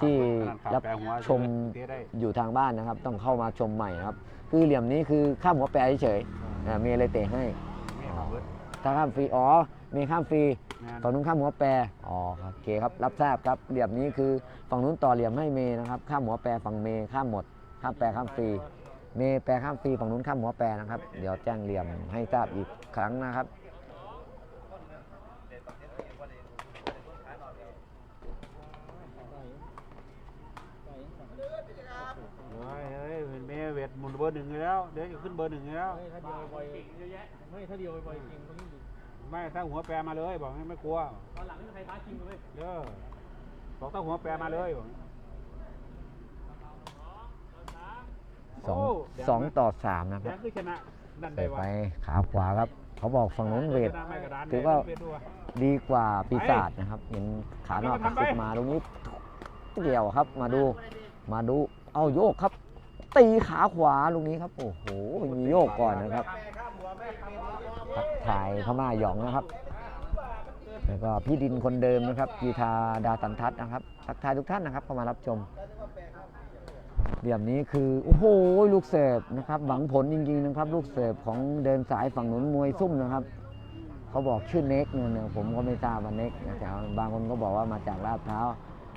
ที่ขาดรับแปลหัวชมเสียได้อยู่ทางบ้านนะครับ ต้องเข้ามาชมใหม่นะครับ คือเหลี่ยมนี้คือข้ามหัวแปรเฉยๆอ่าเมย์เลยเตะให้ไม่เอาเบิดถ้าข้ามฟรีอ๋อเมย์ข้ามฟรีแม่นฝั่งนู้นข้ามหัวแปรอ๋อครับโอเคครับ รับทราบครับเหลี่ยมนี้คือฝั่งนู้นต่อเหลี่ยมให้เมย์นะครับ ข้ามหัวแปรฝั่งเมย์ข้ามหมด ข้ามแปรข้ามฟรีเมย์แปรข้ามฟรีฝั่งนู้นข้ามหัวแปรนะครับ เดี๋ยวแจ้งเหลี่ยมให้ทราบอีกครั้งนะครับ เฮ้ยเฮ้ยเป็นเมย์เวทหมุนเบอร์หนึ่งอยู่แล้ว เดี๋ยวจะ ขึ้นเบอร์หนึ่งอยู่แล้ว ไม่ถ้าเดียวไปไม่ถ้าเดียวไปจริงคนนี้ไม่ถ้าหัวแปรมาเลย บอกให้ไม่กลัวตอนหลังไม่มีใครท้าจริงเลยเด้อบอกถ้าหัวแปรมาเลยบอกสองโอ้แดงสองไหมต่อสามนะคแดรับงคือชนะนั่นใส่ได้ไปวะขาขวาครับ เขาบอกฝั่งนู้นเวท ชนะไม่กระดานถือว่าแดงเป็นด้วย ดีกว่าปีศาจนะครับเห็นขานอกทำไปสุดมาตรงนี้เกี่ยวครับมาดูมาดูเอาโยกครับ ตีขาขวาลูกนี้ครับ โอ้โหมีโยกก่อนนะครับทักทายพม่าหยองนะครับ แล้วก็พี่ดินคนเดิมนะครับกีทาดาสันทัศน์นะครับ ทักทายทุกท่านนะครับเข้ามารับชมเหลี่ยมนี้คือโอ้โหลูกเสิร์ฟนะครับหวังผลจริงๆนะครับ ลูกเสิร์ฟของเดินสายฝั่งหนุนมวยซุ่มนะครับเขาบอกชื่อเน็กเนี่ยนะผมก็ไม่ทราบว่าเน็กนะแต่บางคนก็บอกว่ามาจากลาดพร้าว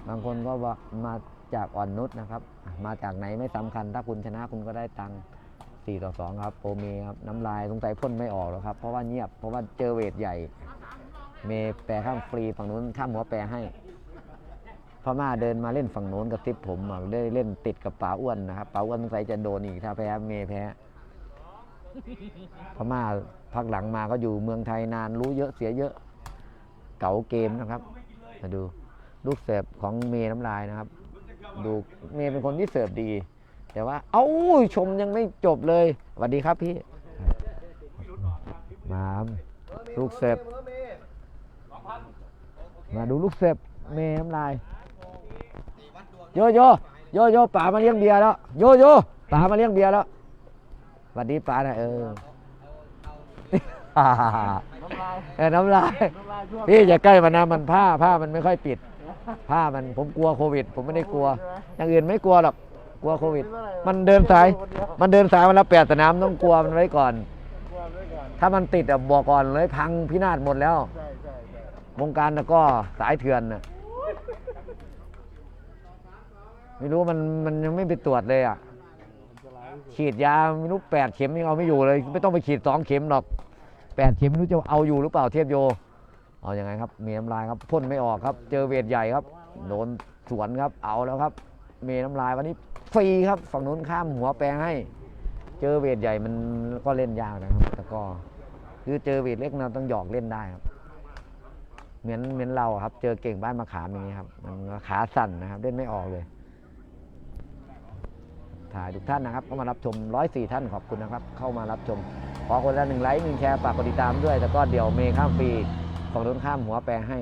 บางคนก็บอกมา จากอ่อนนุชนะครับ มาจากไหนไม่สำคัญ ถ้าคุณชนะคุณก็ได้ตังค์4ต่อ2ครับโปเมครับน้ำลายสงสัยพ่นไม่ออกหรอกครับ เพราะว่าเงียบเพราะว่าเจอเวทใหญ่ เมย์แปรข้ามฟรีฝั่งนู้นข้ามหัวแปรให้พม่าเดินมาเล่นฝั่งนู้นกับติบผมได้เล่นติดกับป๋าอ้วนนะครับป๋าอ้วนสงสัยจะโดนอีกถ้าแพ้เมย์แพ้พม่าพักหลังมาก็อยู่เมืองไทยนานรู้เยอะเสียเยอะ เก๋าเกมนะครับ มาดูลูกเสิร์ฟของเมย์น้ำลายนะครับ ดูเมย์เป็นคนที่เสิร์ฟดี แต่ว่า เอ้าชมยังไม่จบเลยสวัสดีครับพี่ มาลูกเสิร์ฟมาดูลูกเสิร์ฟเมย์น้ำลายโยโยโยโยป๋ามาเลี้ยงเบียร์แล้วโยโยป๋ามาเลี้ยงเบียร์แล้วสวัสดีป๋านะเออน้ำลายเออน้ำลายพี่อย่าใกล้มันนะมันผ้าผ้ามันไม่ค่อยปิด ผ้ามันผมกลัวโควิด ผมไม่ได้กลัว อย่างอื่นไม่กลัวหรอกกลัวโควิด มันเดินสาย มันเดินสายมันละแปดสนามต้องกลัวมันไว้ก่อนกลัวไว้ก่อนถ้ามันติดอะบอกก่อนเลยพังพินาศหมดแล้วใช่ใช่ใช่วงการตะกร้อสายเถื่อนน่ะไม่รู้มันมันยังไม่ไปตรวจเลยอะอันตรายที่สุดฉีดยาไม่รู้แปดเข็มยังเอาไม่อยู่เลย ไม่ต้องไปฉีดสองเข็มหรอกแปดเข็มไม่รู้จะเอาอยู่หรือเปล่าเทียบโย เอาอยัางไงครับเมน้ำลายครับพ่นไม่ออกครับ เจอเวทใหญ่ครับโดนสวนครับเอาแล้วครับเมน้ำลายวันนี้ฟรีครับฝั่งนู้นข้ามหัวแปรให้ เจอเวทใหญ่มันก็เล่นยากนะครับแต่ก็คือเจอเวทเล็กเราต้องหยอกเล่นได้ครับเหมือนเหมือนเราครับ เจอเก่งบ้านมาขามอย่างนี้ครับ มันขาสั่นนะครับ เล่นไม่ออกเลยถ่ายทุกท่านนะครับเข้ามารับชม 104 ท่านขอบคุณนะครับ เข้ามารับชม ขอคนละหนึ่งไลค์หนึ่งแชร์ฝากกดติดตามด้วย แล้วก็เดี๋ยวเมย์ข้ามฟี ฝั่งนู้นข้ามหัวแปรให้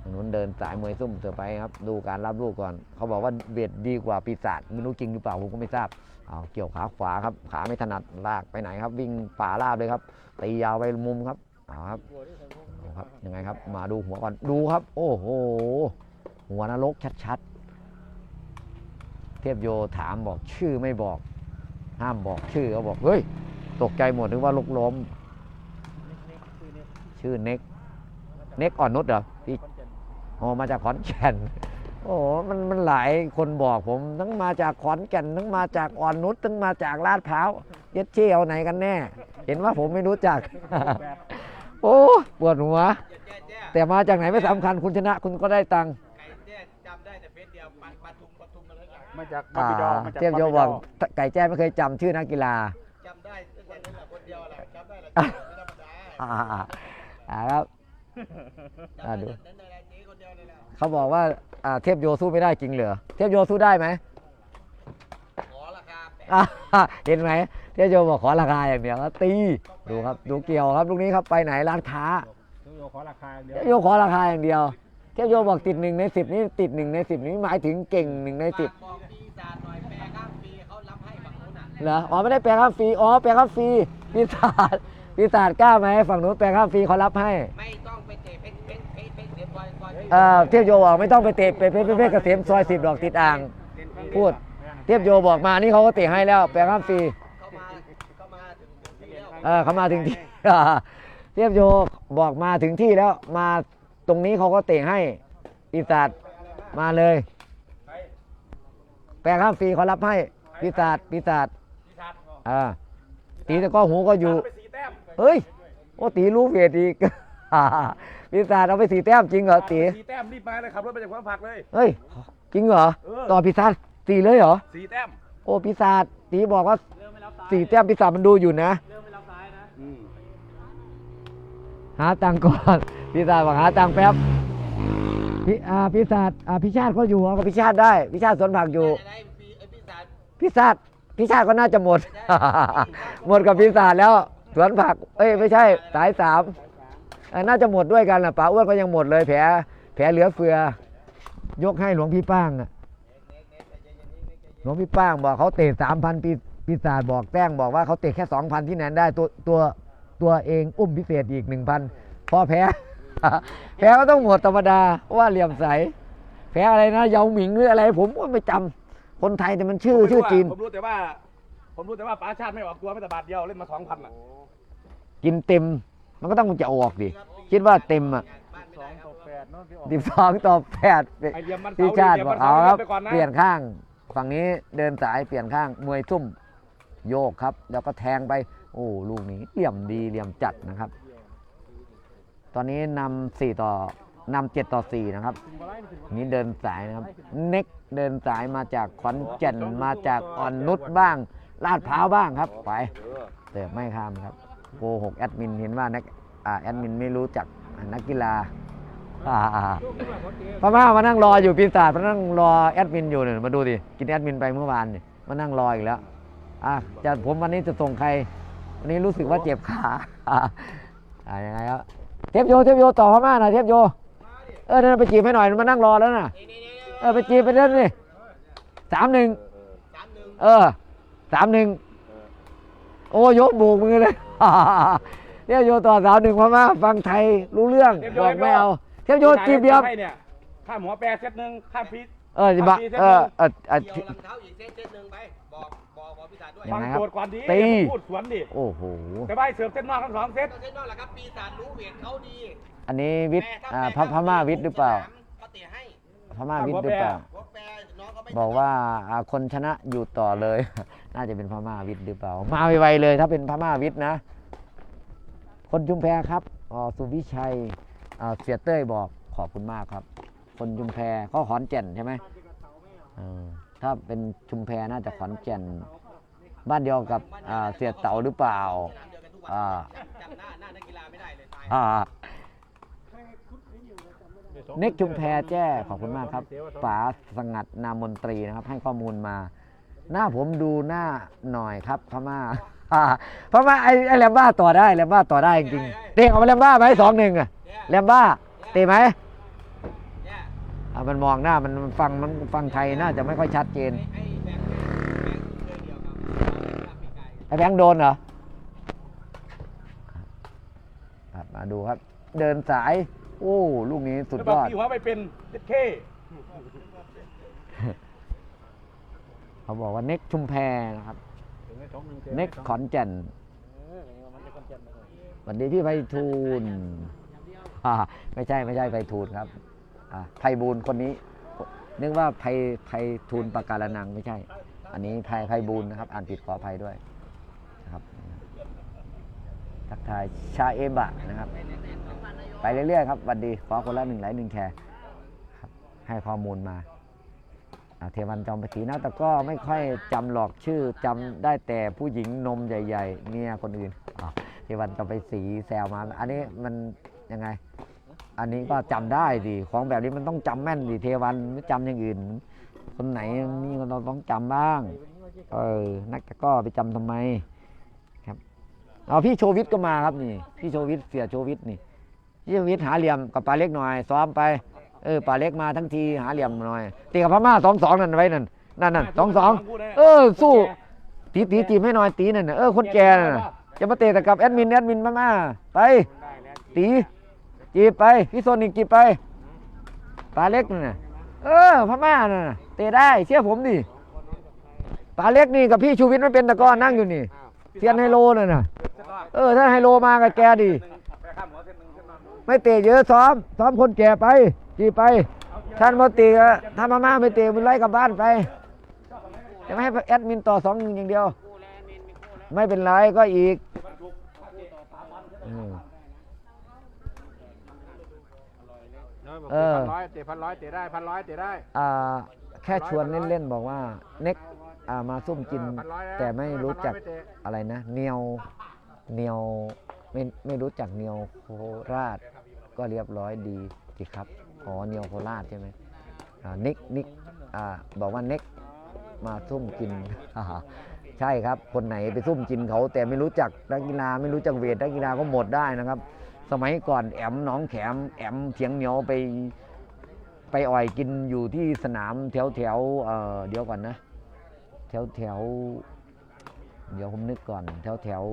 ฝั่งนู้นเดินสายมวยซุ่มเสือไปครับ ดูการรับลูกก่อน เขาบอกว่าเบียดดีกว่าปีศาจไม่รู้จริงหรือเปล่าผมก็ไม่ทราบเอาเกี่ยวขาขวาครับ ขาไม่ถนัดลากไปไหนครับ วิ่งป่าลาบเลยครับตียาวไปมุมครับเอาครับครับยังไงครับ มาดูหัวก่อนดูครับ โอ้โหหัวนรกชัดๆ เทพโยถามบอกชื่อไม่บอก ห้ามบอกชื่อเขาบอกเฮ้ยตกใจหมดนึกว่าลกล้มชื่อเน็ก เน็กอ่อนนุชเหรอพี่คอนเจนอ๋อมาจากขอนแก่น โอ้โหมันมันหลายคนบอกผม ทั้งมาจากขอนแก่น ทั้งมาจากอ่อนนุชทั้งมาจากลาดพร้าวเย็ดเชี่ยวไหนกันแน่ เห็นว่าผมไม่รู้จัก โอ้ปวดหัวแจ้แจ้แต่มาจากไหนไม่สำคัญคุณชนะคุณก็ได้ตังค์ไก่แจ้จำได้แต่เฟซเดียวปันปทุมปทุมมาเลยกันมาจากอ่าบาบิดอมาจากเทียบโยบาบิบ Dạ, อกดอไก่แจ้ไม่เคยจำชื่อนักกีฬาจำได้ตั้งแต่นั้นแหละคนเดียวแหละจำได้แหละไม่ธรรมดาอ่าอ่าอ่าครับจำ อ่าได้ดูแต่นั้นแหละนี้คนเดียวเลยแหละเขาบอกว่าอ่าเทียบโยสู้ไม่ได้จริงเหรอเทียบโยสู้ได้ไหมขอราคาแปดอ่าเห็นไหมเทียบโยบอกขอราคาอย่างเดียวแล้วตีดูครับดูเกี่ยวครับลูกนี้ครับไปไหนร้านค้าต้องโยขอราคาอย่างเดียเทีวยบโยขอราคาอย่างเดียวเทียบโยบอกติดหนึ่งในสิบนี่ติดหนึ่งในสิบนี่หมายถึงเก่งหนึ่งในสิบฝากบอกปีศาจหน่อยแปรข้ามปีเขารับให้ฝั่งนู้นอะเหรออ๋อไม่ได้แปลข้ามฟรีอ๋อแปลข้ามฟรีปีศาจปีศาจกล้าไหมฝั่งนู้นแปลข้ามฟรีเขารับให้ ไม่ต้องไปเตะ เอ่อเทียบโยบอกไม่ต้องไปเตะไปเพชรเพชรเกษมซอยสิบดอกติดอ่าง พูดเทียบโยบอกมานี่เขาก็เตะให้แล้ว แปลงข้ามฟรีเขามาถึงที่เออเขามาถึงที่ เทียบโยบอกมาถึงที่แล้วมาตรงนี้เขาก็เตะให้ปีศาจมาเลย แปลงข้ามฟรีเขารับให้ปีศาจปีศาจอ่าตีตะกร้อหูก็อยู่เฮ้ย โอ้ตีรู้เวทอีก ปีศาจเอาไปสีแต้มจริงเหรอตีสีแต้มรีบมาเลยขับรถไปจากความผักเลย เฮ้ยจริงเหรอเออ ต่อปีศาจตีเลยเหรอสีแต้มโอ้ปีศาจตีบอกว่าสี่แต้มปีศาจมันดูอยู่นะ อืมหาตังค์ก่อนปีศาจบอกหาตังค์แป๊บพี่อ่าปีศาจอ่าพิชาติก็อยู่เอากับพิชาติได้พิชาติสวนผักอยู่ได้ปีไอ้ปีศาจพิชาติพิชาติก็น่าจะหมด หมดกับพิศาจแล้วสวนผัก เอ้ยไม่ใช่สายสามเอ่อ น่าจะหมดด้วยกันแหละป๋าอ้วนก็ยังหมดเลยแผลแผลเหลือเฟือ ยกให้หลวงพี่ป้างอะหลวงพี่ป้างบอกเขาเตะสามพันปีปีศาจบอกแต้งบอกว่าเขาเตะแค่สองพันที่แนนได้ตัวตัวตัวเองอุ้มพิเศษอีกหนึ่งพันพอแพ้แพ้ก็ต้องหมดธรรมดาเพราะว่าเหลี่ยมใส แพ้อะไรนะเยาหมิงหรืออะไร ผมก็ไม่จำคนไทยแต่มันชื่อชื่อจีนผมรู้แต่ว่า ผมรู้แต่ว่าป้าชาติไม่ออกตัวไม่แต่บาทเดียวเล่นมาสองพันอะกินเต็ม มันก็ต้องจะเอาออกดิคิดว่าเต็มอะสองต่อแปดเนาะที่ออกสิบสองต่อแปดไอเดียมมันเสาพี่ชาติเดียมบอมักนเอาเสาครับไปก่อนนะเปลี่ยนข้าง ฝั่งนี้เดินสายเปลี่ยนข้างมวยซุ่มโยกครับ แล้วก็แทงไป โอ้ลูกนี้เหลี่ยมดีเหลี่ยมจัดนะครับ ตอนนี้นำสี่ต่อนำเจ็ดต่อสี่นะครับ นี่เดินสายนะครับ เน็กเดินสายมาจากขอนแก่นมาจากอ่อนนุชบ้าง ลาดพร้าวบ้างครับ ไปแต่ไม่ข้ามครับ โกหกแอดมินเห็นว่านักอ่าแอดมินไม่รู้จักนักกีฬาอ่าพม่ามานั่งรออยู่ปีศาจมานั่งรอแอดมินอยู่เนี่ยมาดูดิกินแอดมินไปเมื่อวานนี่มานั่งรออีกแล้วอะจะผมวันนี้จะส่งใคร วันนี้รู้สึกว่าเจ็บขาอ่าอ่ายังไงครับเทปโยเทปโยต่อพม่าหน่อยเทปโยเออนั่นไปจีบให้หน่อยมานั่งรอแล้วน่ะนี่นี่นี่เออไปจีบไปเล่นนี่สามหนึ่งสามหนึ่งเออสามหนึ่งโอ้ยกโบกมือเลย เทียบโยต่อสามหนึ่งพม่าฟังไทยรู้เรื่องบอกไม่เอาเทียบโยจีบเดียวให้เนี่ยข้ามหัวแปรเซตหนึ่งข้ามพีชเออจิบะเออเออเออเกี่ยวรองเท้าอีกเส้นเส้นหนึ่งไปบอกบอกบอกปีศาจด้วยยัฟังงไงครับโจทย์ก่อนดีตีอย่าพูดสวนดิโอ้โหแต่ว่าให้เสิร์ฟเส้นนอกทั้งสองเซตเส้นนอกแหละครับปีศาจรู้เวทเขาดี อันนี้วิทย์แต่อ่าถ้พพม่าวิทย์หรือเปล่าเขาเตะให้ พม่าวิทย์หรือเปล่าหัวแปรน้องเขาไม่บอกว่าอ่าคนชนะอยู่ต่อเลย น่าจะเป็นพม่าวิทย์หรือเปล่า มาไวๆเลยถ้าเป็นพม่าวิทย์นะ คนชุมแพครับอ๋อสุวิชัยอ่าเสียเต้ยบอกขอบคุณมากครับ คนชุมแพก็ขอนแก่นใช่ไหมเออถ้าเป็นชุมแพน่าจะขอนแก่น บ้านเดียวกับอ่าเสียเต๋าหรือเปล่าสนามเดียวกันทุกวันอ่าจำหน้าหน้านักกีฬาไม่ได้เลยตายอ่า เน็กชุมแพแจ้ขอบคุณมากครับป๋าสงัดนามนตรีนะครับ ให้ข้อมูลมา หน้าผมดูหน้าหน่อยครับพม่าอ่าพม่าไอ้ไอ้แลมบ้าต่อได้แลมบ้าต่อได้จริงๆเตะออกมาแลมบ้าไหมสองหนึ่งอะแลมบ้าเตะไหมเนี่ยอะมันมองหน้ามันมันฟังมันฟังไทยน่าจะไม่ค่อยชัดเจนไอ้ไอ้แบงค์แบงค์เคยเดียวกับปีกายไอ้แบงค์โดนเหรอครับมาดูครับ เดินสาย โอ้ลูกนี้สุดแล้วยบอกอดพี่หัวไปเป็นเจ็ดเคเขาบอกว่าเน็กชุมแพนะครับถึงไอ้สองหนึ่งเน็กขอนแก่นเออมันจะคนเจ็ดเลยสวัสดีพี่ไพฑูรย์อ่าไม่ใช่ไม่ใช่ไพฑูรย์ครับอ่าไพบูลย์คนนี้ นึกว่าไพไพฑูรย์ปากการนังไม่ใช่ อันนี้ไพไพบูลย์นะครับ อ่านผิดขออภัยด้วยนะครับทักทายชาเอบะนะครับ ไปเรื่อยๆครับวัสดีขอคนละหนึ่งไลค์หนึ่งแชร์ครับให้ข้อมูลมาเทวันจอมประสีนะแต่ก็ไม่ค่อยจำหลอกชื่อจำได้แต่ผู้หญิงนมใหญ่ๆเมียคนอื่นเทวันจอมประสีแซวมา อันนี้มันยังไง อันนี้ก็จำได้ดิของแบบนี้มันต้องจำแม่นดิเทวันไม่จำอย่างอื่น คนไหนนี่เราต้องจำบ้างเออนักตะก้อไปจำทำไมครับเอาพี่โชวิทก็มาครับนี่ พี่โชวิทเสียโชวิทนี่ พี่โชวิทย์หาเหลี่ยมกับปลาเล็กหน่อย ซ้อมไปเออปลาเล็กมาทั้งทีหาเหลี่ยมหน่อยตีกับพม่าสองสองนั่นไว้นั่นนั่นนั่นสองสองเออสู้ตีตีจีบให้หน่อยตีนั่นน่ะเออคนแก่น่ะจะมาเตะแต่กับแอดมินแอดมินพม่าไปตีจีบไปพี่โซนิกจีบไปปลาเล็กนั่นน่ะเออพม่าน่ะเตะได้เชื่อผมดิปลาเล็กนี่กับพี่ชูวิทย์ไม่เป็นตะกร้อนนั่งอยู่นี่เซียนไฮโลน่ะน่ะเออถ้าไฮโลมากับแกดิ ไม่เตะเยอะซ้อม ซ้อมคนแก่ไปจีไปท่านมาเตะอะถ้ามาม่าไม่เตะมันไล่กลับบ้านไปจะไม่ให้แอดมินต่อสองหนึ่งอย่างเดียว ไม่เป็นไรก็อีกอืมเออพันร้อยเตะพันร้อยเตะได้พันร้อยเตะได้ อ่า แค่ชวนเล่นๆบอกว่าเน็กอ่ามาซุ่มกินเออพันร้อยนะแต่ไม่รู้จักพันร้อยไม่เตะอะไรนะ เนียวเนียวไม่ไม่รู้จักเนียวโคราช ก็เรียบร้อยดีสิครับอ๋อเนียวโคราชใช่ไหมนิกนิกอบอกว่าเน็กมาซุ่มกินใช่ครับ คนไหนไปซุ่มกินเขา แต่ไม่รู้จักนักกีฬาไม่รู้จักเวทนักกีฬาก็หมดได้นะครับ สมัยก่อนแอมน้องแขมแอมเถียงเหนียวไปไปอ่อยกินอยู่ที่สนามแถวแถวเเดี๋ยวก่อนนะ แถวแถวเดี๋ยวผมนึกก่อน แถวแถว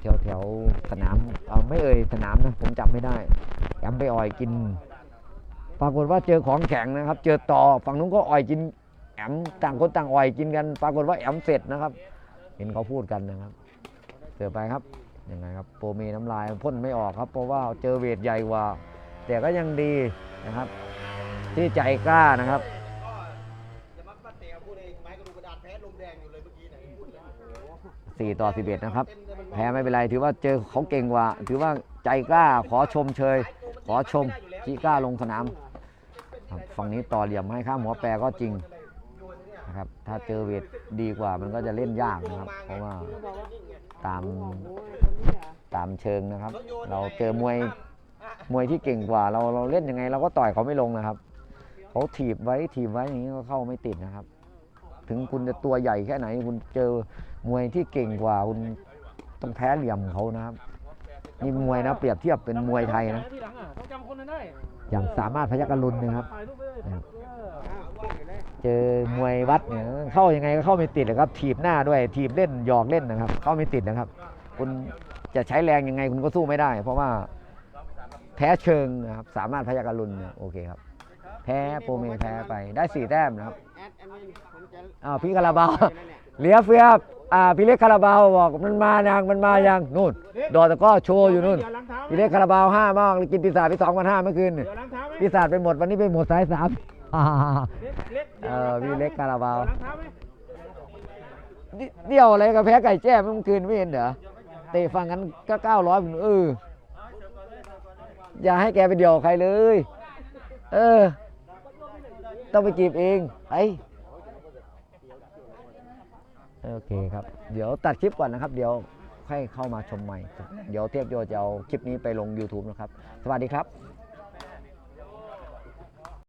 แถวแถวสนาม ไม่เอ่ยสนามนะผมจำไม่ได้แอมไปอ่อยกิน ปรากฏว่าเจอของแข็งนะครับ เจอต่อฝั่งนู้นก็อ่อยกินแอมต่างคนต่างอ่อยกินกัน ปรากฏว่าแอมเสร็จนะครับ เห็นเขาพูดกันนะครับเสือไปครับยังไงครับโปรเมน้ำลายพ่นไม่ออกครับ เพราะว่าเจอเวทใหญ่กว่า แต่ก็ยังดีนะครับ ที่ใจกล้านะครับ 4 ต่อ 11 นะครับ แพ้ไม่เป็นไร ถือว่าเจอเขาเก่งกว่า ถือว่าใจกล้าขอชมเชย ขอชมที่กล้าลงสนามฝั่งนี้ต่อเหลี่ยมให้ข้ามหัวแปรก็จริงนะครับ ถ้าเจอเวทดีกว่ามันก็จะเล่นยากนะครับ เพราะว่าตามตามเชิงนะครับ เราเจอมวยมวยที่เก่งกว่า เราเราเล่นยังไงเราก็ต่อยเขาไม่ลงนะครับเขาถีบไว้ถีบไว้อย่างนี้ก็เข้าไม่ติดนะครับ ถึงคุณจะตัวใหญ่แค่ไหน คุณเจอมวยที่เก่งกว่าคุณต้องแพ้เหลี่ยมเขานะครับนี่มวยนะ เปรียบเทียบเป็นมวยไทยนะ อย่างสามารถพยักรุณนะครับเลยนะครับ เจอมวยวัดเนี่ยเข้ายังไงก็เข้าไม่ติดนะครับ ถีบหน้าด้วยถีบเล่นหยอกเล่นนะครับ เข้าไม่ติดนะครับ คุณจะใช้แรงยังไงคุณก็สู้ไม่ได้ เพราะว่าแพ้เชิงนะครับ สามารถพยักรุณเนี่ยโอเคครับ แพ้โปรเมแพ้ไปได้สี่แต้มนะครับ มินผมจะอ้าวพี่คาราบาวไปนั่นเนี่ยเหลียเฟียบอ่าพี่เล็กคาราบาวบอกมันมายังมันมายังนู่น ดอตะกร้อโชว์อยู่นู่น เดี๋ยวล้างเท้าไหมพี่เล็กคาราบาวห้ามากกินปีศาจไปสองพันห้าเมื่อคืนนี่เดี๋ยวล้างเท้าไหมปีศาจไปหมดวันนี้ไปหมดสายสาม เล็กเล็กเออพี่เล็กคาราบาว เดี๋ยวล้างเท้าไหมนิดเดี่ยวอะไรกับแพ้ไก่แจ้เมื่อคืนไม่เห็นเหรอเตะฟังกันก็เก้าร้อยเอออย่าให้แกไปเดี่ยวใครเลย เออ ต้องไปจีบเองไอ โอเคครับ เดี๋ยวตัดคลิปก่อนนะครับ เดี๋ยวค่อยเข้ามาชมใหม่ เดี๋ยวเทียบโยจะเอาคลิปนี้ไปลง YouTube นะครับ สวัสดีครับ